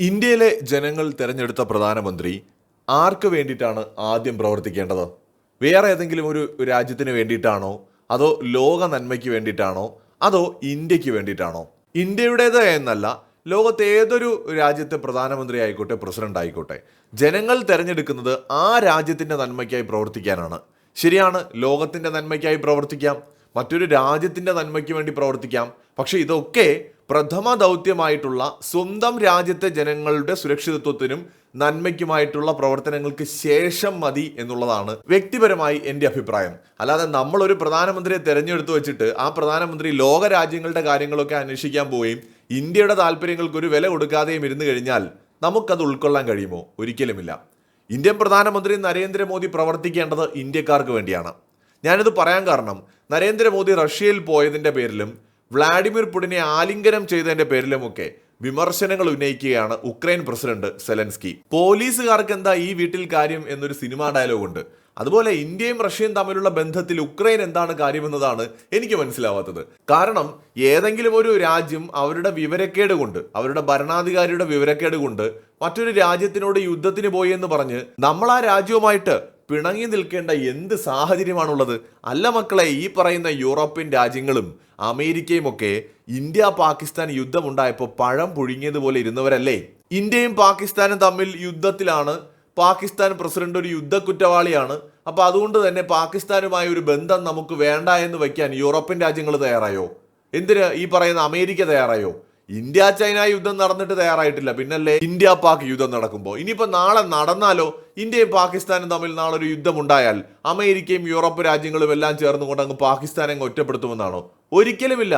ഇന്ത്യയിലെ ജനങ്ങൾ തിരഞ്ഞെടുത്ത പ്രധാനമന്ത്രി ആർക്ക് വേണ്ടിയിട്ടാണ് ആദ്യം പ്രവർത്തിക്കേണ്ടത്? വേറെ ഏതെങ്കിലും ഒരു രാജ്യത്തിന് വേണ്ടിയിട്ടാണോ? അതോ ലോക നന്മയ്ക്ക് വേണ്ടിയിട്ടാണോ? അതോ ഇന്ത്യയ്ക്ക് വേണ്ടിയിട്ടാണോ? ഇന്ത്യയുടേത് എന്നല്ല ലോകത്തെ ഏതൊരു രാജ്യത്തെ പ്രധാനമന്ത്രി ആയിക്കോട്ടെ പ്രസിഡന്റ് ആയിക്കോട്ടെ ജനങ്ങൾ തിരഞ്ഞെടുക്കുന്നത് ആ രാജ്യത്തിന്റെ നന്മയ്ക്കായി പ്രവർത്തിക്കാനാണ്. ശരിയാണ് ലോകത്തിന്റെ നന്മയ്ക്കായി പ്രവർത്തിക്കാം. മറ്റൊരു രാജ്യത്തിന്റെ നന്മയ്ക്ക് വേണ്ടി പ്രവർത്തിക്കാം. പക്ഷേ ഇതൊക്കെ പ്രഥമ ദൗത്യമായിട്ടുള്ള സ്വന്തം രാജ്യത്തെ ജനങ്ങളുടെ സുരക്ഷിതത്വത്തിനും നന്മയ്ക്കുമായിട്ടുള്ള പ്രവർത്തനങ്ങൾക്ക് ശേഷം മതി എന്നുള്ളതാണ് വ്യക്തിപരമായി എന്റെ അഭിപ്രായം. അല്ലാതെ നമ്മളൊരു പ്രധാനമന്ത്രിയെ തെരഞ്ഞെടുത്തു വെച്ചിട്ട് ആ പ്രധാനമന്ത്രി ലോക രാജ്യങ്ങളുടെ കാര്യങ്ങളൊക്കെ അന്വേഷിക്കാൻ പോവുകയും ഇന്ത്യയുടെ താല്പര്യങ്ങൾക്ക് ഒരു വില കൊടുക്കാതെയും ഇരുന്നു കഴിഞ്ഞാൽ നമുക്കത് ഉൾക്കൊള്ളാൻ കഴിയുമോ? ഒരിക്കലുമില്ല. ഇന്ത്യൻ പ്രധാനമന്ത്രി നരേന്ദ്രമോദി പ്രവർത്തിക്കേണ്ടത് ഇന്ത്യക്കാർക്ക് വേണ്ടിയാണ്. ഞാനിത് പറയാൻ കാരണം നരേന്ദ്രമോദി റഷ്യയിൽ പോയതിന്റെ പേരിലും വ്ളാഡിമിർ പുടിനെ ആലിംഗനം ചെയ്തതിന്റെ പേരിലുമൊക്കെ വിമർശനങ്ങൾ ഉന്നയിക്കുകയാണ് ഉക്രൈൻ പ്രസിഡന്റ് സെലൻസ്കി. പോലീസുകാർക്ക് എന്താ ഈ വീട്ടിൽ കാര്യം എന്നൊരു സിനിമാ ഡയലോഗ് ഉണ്ട്. അതുപോലെ ഇന്ത്യയും റഷ്യയും തമ്മിലുള്ള ബന്ധത്തിൽ ഉക്രൈൻ എന്താണ് കാര്യമെന്നതാണ് എനിക്ക് മനസ്സിലാവാത്തത്. കാരണം ഏതെങ്കിലും ഒരു രാജ്യം അവരുടെ വിവരക്കേട് കൊണ്ട് അവരുടെ ഭരണാധികാരിയുടെ വിവരക്കേട് കൊണ്ട് മറ്റൊരു രാജ്യത്തിനോട് യുദ്ധത്തിന് പോയി എന്ന് പറഞ്ഞ് നമ്മൾ ആ രാജ്യവുമായിട്ട് പിണങ്ങി നിൽക്കേണ്ട എന്ത് സാഹചര്യമാണുള്ളത്? അല്ല മക്കളെ ഈ പറയുന്ന യൂറോപ്യൻ രാജ്യങ്ങളും അമേരിക്കയും ഒക്കെ ഇന്ത്യ പാകിസ്ഥാൻ യുദ്ധമുണ്ടായപ്പോൾ പഴം പുഴുങ്ങിയതുപോലെ ഇരുന്നവരല്ലേ? ഇന്ത്യയും പാകിസ്ഥാനും തമ്മിൽ യുദ്ധത്തിലാണ്. പാകിസ്ഥാൻ പ്രസിഡന്റ് ഒരു യുദ്ധ കുറ്റവാളിയാണ് അപ്പൊ അതുകൊണ്ട് തന്നെ പാകിസ്ഥാനുമായി ഒരു ബന്ധം നമുക്ക് വേണ്ട എന്ന് വയ്ക്കാൻ യൂറോപ്യൻ രാജ്യങ്ങൾ തയ്യാറായോ? എന്തിന് ഈ പറയുന്ന അമേരിക്ക തയ്യാറായോ? ഇന്ത്യ ചൈന യുദ്ധം നടന്നിട്ട് തയ്യാറായിട്ടില്ല. പിന്നല്ലേ ഇന്ത്യ പാക് യുദ്ധം നടക്കുമ്പോൾ ഇനിയിപ്പോൾ നാളെ നടന്നാലോ ഇന്ത്യയും പാകിസ്ഥാനും തമ്മിൽ നാളെ ഒരു യുദ്ധം ഉണ്ടായാൽ അമേരിക്കയും യൂറോപ്പ് രാജ്യങ്ങളും എല്ലാം ചേർന്നുകൊണ്ട് അങ്ങ് പാകിസ്ഥാനെ അങ്ങ് ഒറ്റപ്പെടുത്തുമെന്നാണോ? ഒരിക്കലുമില്ല.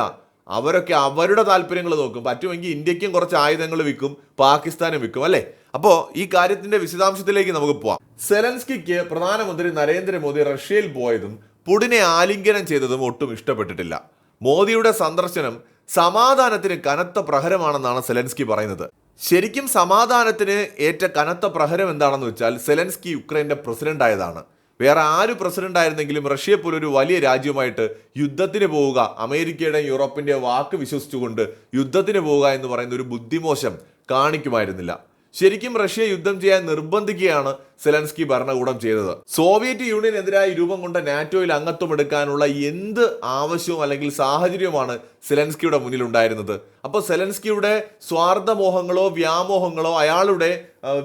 അവരൊക്കെ അവരുടെ താല്പര്യങ്ങൾ നോക്കും. പറ്റുമെങ്കിൽ ഇന്ത്യക്കും കുറച്ച് ആയുധങ്ങൾ വിൽക്കും പാകിസ്ഥാനും വിൽക്കും അല്ലേ? അപ്പോൾ ഈ കാര്യത്തിന്റെ വിശദാംശത്തിലേക്ക് നമുക്ക് പോവാം. സെലൻസ്കിക്ക് പ്രധാനമന്ത്രി നരേന്ദ്രമോദി റഷ്യയിൽ പോയതും പുടിനെ ആലിംഗനം ചെയ്തതും ഒട്ടും ഇഷ്ടപ്പെട്ടിട്ടില്ല. മോദിയുടെ സന്ദർശനം സമാധാനത്തിന് കനത്ത പ്രഹരമാണെന്നാണ് സെലൻസ്കി പറയുന്നത്. ശരിക്കും സമാധാനത്തിന് ഏറ്റ കനത്ത പ്രഹരം എന്താണെന്ന് വെച്ചാൽ സെലൻസ്കി യുക്രൈന്റെ പ്രസിഡന്റ് ആയതാണ്. വേറെ ആര് പ്രസിഡന്റ് ആയിരുന്നെങ്കിലും റഷ്യ പോലൊരു വലിയ രാജ്യമായിട്ട് യുദ്ധത്തിന് പോവുക അമേരിക്കയുടെയും യൂറോപ്പിന്റെയും വാക്ക് വിശ്വസിച്ചുകൊണ്ട് യുദ്ധത്തിന് പോവുക എന്ന് പറയുന്ന ഒരു ബുദ്ധിമോശം കാണിക്കുമായിരുന്നില്ല. ശരിക്കും റഷ്യ യുദ്ധം ചെയ്യാൻ നിർബന്ധിക്കുകയാണ് സെലൻസ്കി ഭരണകൂടം ചെയ്തത്. സോവിയറ്റ് യൂണിയനെതിരായി രൂപം കൊണ്ട നാറ്റോയിൽ അംഗത്വം എടുക്കാനുള്ള എന്ത് ആവശ്യവും അല്ലെങ്കിൽ സാഹചര്യവുമാണ് സെലൻസ്കിയുടെ മുന്നിൽ ഉണ്ടായിരുന്നത് അപ്പോൾ സെലൻസ്കിയുടെ സ്വാർത്ഥമോഹങ്ങളോ വ്യാമോഹങ്ങളോ അയാളുടെ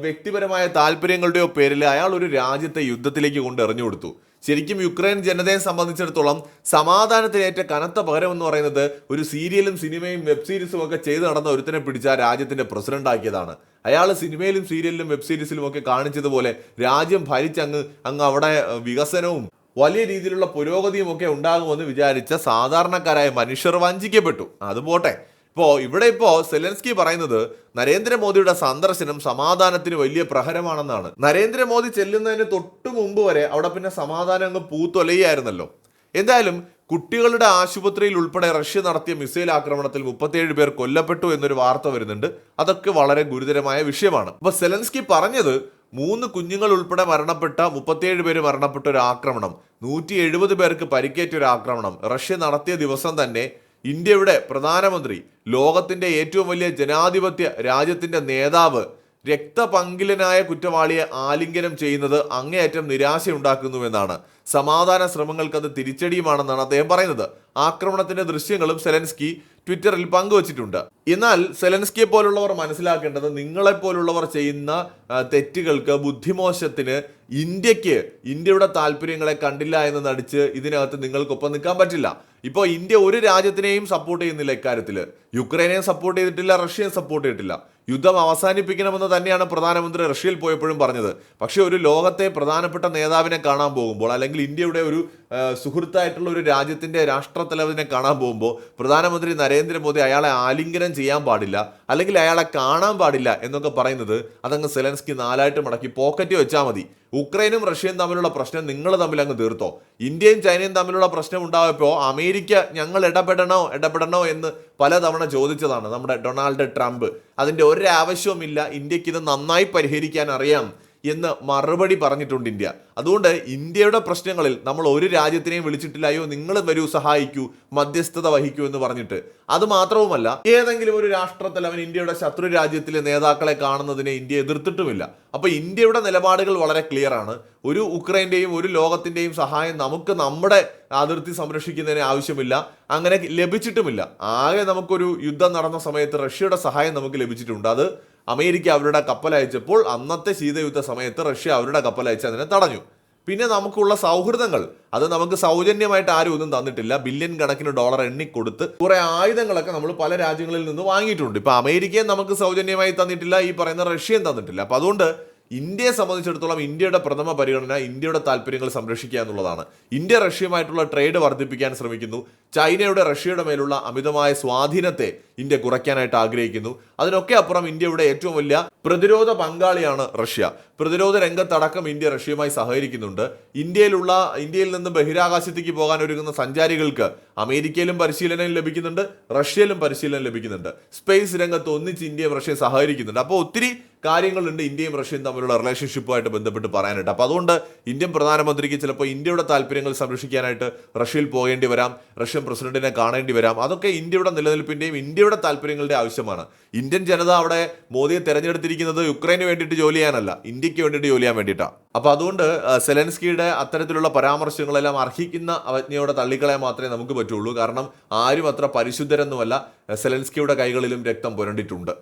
വ്യക്തിപരമായ താല്പര്യങ്ങളുടെയോ പേരിൽ അയാൾ ഒരു രാജ്യത്തെ യുദ്ധത്തിലേക്ക് കൊണ്ട് എറിഞ്ഞു കൊടുത്തു. ശരിക്കും യുക്രൈൻ ജനതയെ സംബന്ധിച്ചിടത്തോളം സമാധാനത്തിനേറ്റ കനത്ത പകരം എന്ന് പറയുന്നത് ഒരു സീരിയലും സിനിമയും വെബ് സീരീസും ഒക്കെ ചെയ്ത് നടന്ന ഒരുത്തനെ പിടിച്ച രാജ്യത്തിന്റെ പ്രസിഡന്റ് ആക്കിയതാണ്. അയാൾ സിനിമയിലും സീരിയലിലും വെബ് സീരീസിലും ഒക്കെ കാണിച്ചതുപോലെ രാജ്യം ഭരിച്ചങ്ങ് അങ്ങ് അവിടെ വികസനവും വലിയ രീതിയിലുള്ള പുരോഗതിയും ഒക്കെ ഉണ്ടാകുമെന്ന് വിചാരിച്ച സാധാരണക്കാരായ മനുഷ്യർ വഞ്ചിക്കപ്പെട്ടു. അത് പോട്ടെ. ഇപ്പോ ഇവിടെ ഇപ്പോൾ സെലൻസ്കി പറയുന്നത് നരേന്ദ്രമോദിയുടെ സന്ദർശനം സമാധാനത്തിന് വലിയ പ്രഹരമാണെന്നാണ്. നരേന്ദ്രമോദി ചെല്ലുന്നതിന് തൊട്ടു മുമ്പ് വരെ അവിടെ പിന്നെ സമാധാനം അങ്ങ് പൂത്തൊലയായിരുന്നല്ലോ എന്തായാലും കുട്ടികളുടെ ആശുപത്രിയിൽ ഉൾപ്പെടെ റഷ്യ നടത്തിയ മിസൈൽ ആക്രമണത്തിൽ മുപ്പത്തിയേഴ് പേർ കൊല്ലപ്പെട്ടു എന്നൊരു വാർത്ത വരുന്നുണ്ട്. അതൊക്കെ വളരെ ഗുരുതരമായ വിഷയമാണ്. അപ്പൊ സെലൻസ്കി പറഞ്ഞത് മൂന്ന് കുഞ്ഞുങ്ങൾ ഉൾപ്പെടെ മരണപ്പെട്ട മുപ്പത്തിയേഴ് പേര് മരണപ്പെട്ട ഒരു ആക്രമണം നൂറ്റി എഴുപത് പേർക്ക് പരിക്കേറ്റ ഒരു ആക്രമണം റഷ്യ നടത്തിയ ദിവസം തന്നെ ഇന്ത്യയുടെ പ്രധാനമന്ത്രി ലോകത്തിന്റെ ഏറ്റവും വലിയ ജനാധിപത്യ രാജ്യത്തിന്റെ നേതാവ് രക്തപങ്കിലനായ കുറ്റവാളിയെ ആലിംഗനം ചെയ്യുന്നത് അങ്ങേയറ്റം നിരാശയുണ്ടാക്കുന്നുവെന്നാണ്. സമാധാന ശ്രമങ്ങൾക്ക് അത് തിരിച്ചടിയുമാണെന്നാണ് അദ്ദേഹം പറയുന്നത്. ആക്രമണത്തിന്റെ ദൃശ്യങ്ങളും സെലൻസ്കി ട്വിറ്ററിൽ പങ്കുവച്ചിട്ടുണ്ട്. എന്നാൽ സെലൻസ്കിയെ പോലുള്ളവർ മനസ്സിലാക്കേണ്ടത് നിങ്ങളെപ്പോലുള്ളവർ ചെയ്യുന്ന തെറ്റുകൾക്ക് ബുദ്ധിമോശത്തിന് ഇന്ത്യയ്ക്ക് ഇന്ത്യയുടെ താല്പര്യങ്ങളെ കണ്ടില്ല എന്ന് നടിച്ച് ഇതിനകത്ത് നിങ്ങൾക്കൊപ്പം നിൽക്കാൻ പറ്റില്ല. ഇപ്പോൾ ഇന്ത്യ ഒരു രാജ്യത്തിനെയും സപ്പോർട്ട് ചെയ്യുന്നില്ല ഇക്കാര്യത്തിൽ യുക്രൈനെയും സപ്പോർട്ട് ചെയ്തിട്ടില്ല റഷ്യയും സപ്പോർട്ട് ചെയ്തിട്ടില്ല. യുദ്ധം അവസാനിപ്പിക്കണമെന്ന് തന്നെയാണ് പ്രധാനമന്ത്രി റഷ്യയിൽ പോയപ്പോഴും പറഞ്ഞത്. പക്ഷേ ഒരു ലോകത്തെ പ്രധാനപ്പെട്ട നേതാവിനെ കാണാൻ പോകുമ്പോൾ അല്ലെങ്കിൽ ഇന്ത്യയുടെ ഒരു സുഹൃത്തായിട്ടുള്ള ഒരു രാജ്യത്തിന്റെ രാഷ്ട്രത്തലവനെ കാണാൻ പോകുമ്പോൾ പ്രധാനമന്ത്രി നരേന്ദ്രമോദി അയാളെ ആലിംഗനം ചെയ്യാൻ പാടില്ല. അല്ലെങ്കിൽ അയാളെ കാണാൻ പാടില്ല എന്നൊക്കെ പറയുന്നത് അതങ്ങ് സെലൻസ്കി നാലായിട്ട് മടക്കി പോക്കറ്റ് വെച്ചാൽ മതി. ഉക്രൈനും റഷ്യയും തമ്മിലുള്ള പ്രശ്നം നിങ്ങൾ തമ്മിൽ അങ്ങ് തീർത്തോ. ഇന്ത്യയും ചൈനയും തമ്മിലുള്ള പ്രശ്നം ഉണ്ടായപ്പോൾ അമേരിക്ക ഞങ്ങൾ ഇടപെടണോ ഇടപെടണോ എന്ന് പലതവണ ചോദിച്ചതാണ് നമ്മുടെ ഡൊണാൾഡ് ട്രംപ്. അതിന്റെ ഒരാവശ്യവുമില്ല. ഇന്ത്യയ്ക്ക് ഇത് നന്നായി പരിഹരിക്കാൻ അറിയാം. എന്ന് മറുപടി പറഞ്ഞിട്ടുണ്ട് ഇന്ത്യ. അതുകൊണ്ട് ഇന്ത്യയുടെ പ്രശ്നങ്ങളിൽ നമ്മൾ ഒരു രാജ്യത്തിനെയും വിളിച്ചിട്ടില്ലായോ നിങ്ങൾ വരൂ സഹായിക്കൂ മധ്യസ്ഥത വഹിക്കൂ എന്ന് പറഞ്ഞിട്ട്. അത് മാത്രവുമല്ല ഏതെങ്കിലും ഒരു രാഷ്ട്രത്തലവൻ ഇന്ത്യയുടെ ശത്രു രാജ്യത്തിലെ നേതാക്കളെ കാണുന്നതിനെ ഇന്ത്യ എതിർത്തിട്ടുമില്ല. അപ്പോൾ ഇന്ത്യയുടെ നിലപാടുകൾ വളരെ ക്ലിയർ ആണ്. ഒരു ഉക്രൈന്റെയും ഒരു ലോകത്തിന്റെയും സഹായം നമുക്ക് നമ്മുടെ അതിർത്തി സംരക്ഷിക്കുന്നതിന് ആവശ്യമില്ല. അങ്ങനെ ലഭിച്ചിട്ടുമില്ല. ആകെ നമുക്കൊരു യുദ്ധം നടന്ന സമയത്ത് റഷ്യയുടെ സഹായം നമുക്ക് ലഭിച്ചിട്ടുണ്ട്. അത് അമേരിക്ക അവരുടെ കപ്പൽ അയച്ചപ്പോൾ അന്നത്തെ ശീതയുദ്ധ സമയത്ത് റഷ്യ അവരുടെ കപ്പൽ അയച്ച് അതിനെ തടഞ്ഞു. പിന്നെ നമുക്കുള്ള സൗഹൃദങ്ങൾ. അത് നമുക്ക് സൗജന്യമായിട്ട് ആരും ഒന്നും തന്നിട്ടില്ല. ബില്യൺ കണക്കിന് ഡോളർ എണ്ണിക്കൊടുത്ത് കുറെ ആയുധങ്ങളൊക്കെ നമ്മൾ പല രാജ്യങ്ങളിൽ നിന്ന് വാങ്ങിയിട്ടുണ്ട്. ഇപ്പൊ അമേരിക്കയും നമുക്ക് സൗജന്യമായി തന്നിട്ടില്ല. ഈ പറയുന്ന റഷ്യയും തന്നിട്ടില്ല. അപ്പൊ അതുകൊണ്ട് ഇന്ത്യയെ സംബന്ധിച്ചിടത്തോളം ഇന്ത്യയുടെ പ്രഥമ പരിഗണന ഇന്ത്യയുടെ താല്പര്യങ്ങൾ സംരക്ഷിക്കുക എന്നുള്ളതാണ്. ഇന്ത്യ റഷ്യയുമായിട്ടുള്ള ട്രേഡ് വർദ്ധിപ്പിക്കാൻ ശ്രമിക്കുന്നു. ചൈനയുടെ റഷ്യയുടെ മേലുള്ള അമിതമായ സ്വാധീനത്തെ ഇന്ത്യ കുറയ്ക്കാനായിട്ട് ആഗ്രഹിക്കുന്നു. അതിനൊക്കെ അപ്പുറം ഇന്ത്യയുടെ ഏറ്റവും വലിയ പ്രതിരോധ പങ്കാളിയാണ് റഷ്യ. പ്രതിരോധ രംഗത്തടക്കം ഇന്ത്യ റഷ്യയുമായി സഹകരിക്കുന്നുണ്ട്. ഇന്ത്യയിലുള്ള ഇന്ത്യയിൽ നിന്ന് ബഹിരാകാശത്തേക്ക് പോകാൻ ഒരുങ്ങുന്ന സഞ്ചാരികൾക്ക് അമേരിക്കയിലും പരിശീലനം ലഭിക്കുന്നുണ്ട്. റഷ്യയിലും പരിശീലനം ലഭിക്കുന്നുണ്ട്. സ്പേസ് രംഗത്ത് ഒന്നിച്ച് ഇന്ത്യയും റഷ്യയും സഹകരിക്കുന്നുണ്ട്. അപ്പോൾ ഒത്തിരി കാര്യങ്ങളുണ്ട് ഇന്ത്യയും റഷ്യയും തമ്മിലുള്ള റിലേഷൻഷിപ്പുമായിട്ട് ബന്ധപ്പെട്ട് പറയാനായിട്ട്. അപ്പോൾ അതുകൊണ്ട് ഇന്ത്യൻ പ്രധാനമന്ത്രിക്ക് ചിലപ്പോൾ ഇന്ത്യയുടെ താല്പര്യങ്ങൾ സംരക്ഷിക്കാനായിട്ട് റഷ്യയിൽ പോകേണ്ടി വരാം റഷ്യൻ പ്രസിഡന്റിനെ കാണേണ്ടി വരാം. അതൊക്കെ ഇന്ത്യയുടെ നിലനിൽപ്പിന്റെയും ഇന്ത്യയുടെ താല്പര്യങ്ങളുടെ ആവശ്യമാണ്. ഇന്ത്യൻ ജനത അവിടെ മോദിയെ തെരഞ്ഞെടുത്തിരിക്കുന്നത് യുക്രൈന് വേണ്ടിയിട്ട് ജോലി ചെയ്യാനല്ല ഇന്ത്യയ്ക്ക് വേണ്ടിയിട്ട് ജോലി ചെയ്യാൻ വേണ്ടിയിട്ടാണ് അപ്പോൾ അതുകൊണ്ട് സെലൻസ്കിയുടെ അത്തരത്തിലുള്ള പരാമർശങ്ങളെല്ലാം അർഹിക്കുന്ന അവജ്ഞയോടെ തള്ളിക്കളയാൻ മാത്രമേ നമുക്ക് പറ്റുള്ളൂ. കാരണം ആരും അത്ര പരിശുദ്ധരൊന്നുമല്ല സെലൻസ്കിയുടെ കൈകളിലും രക്തം പുരണ്ടിട്ടുണ്ട്.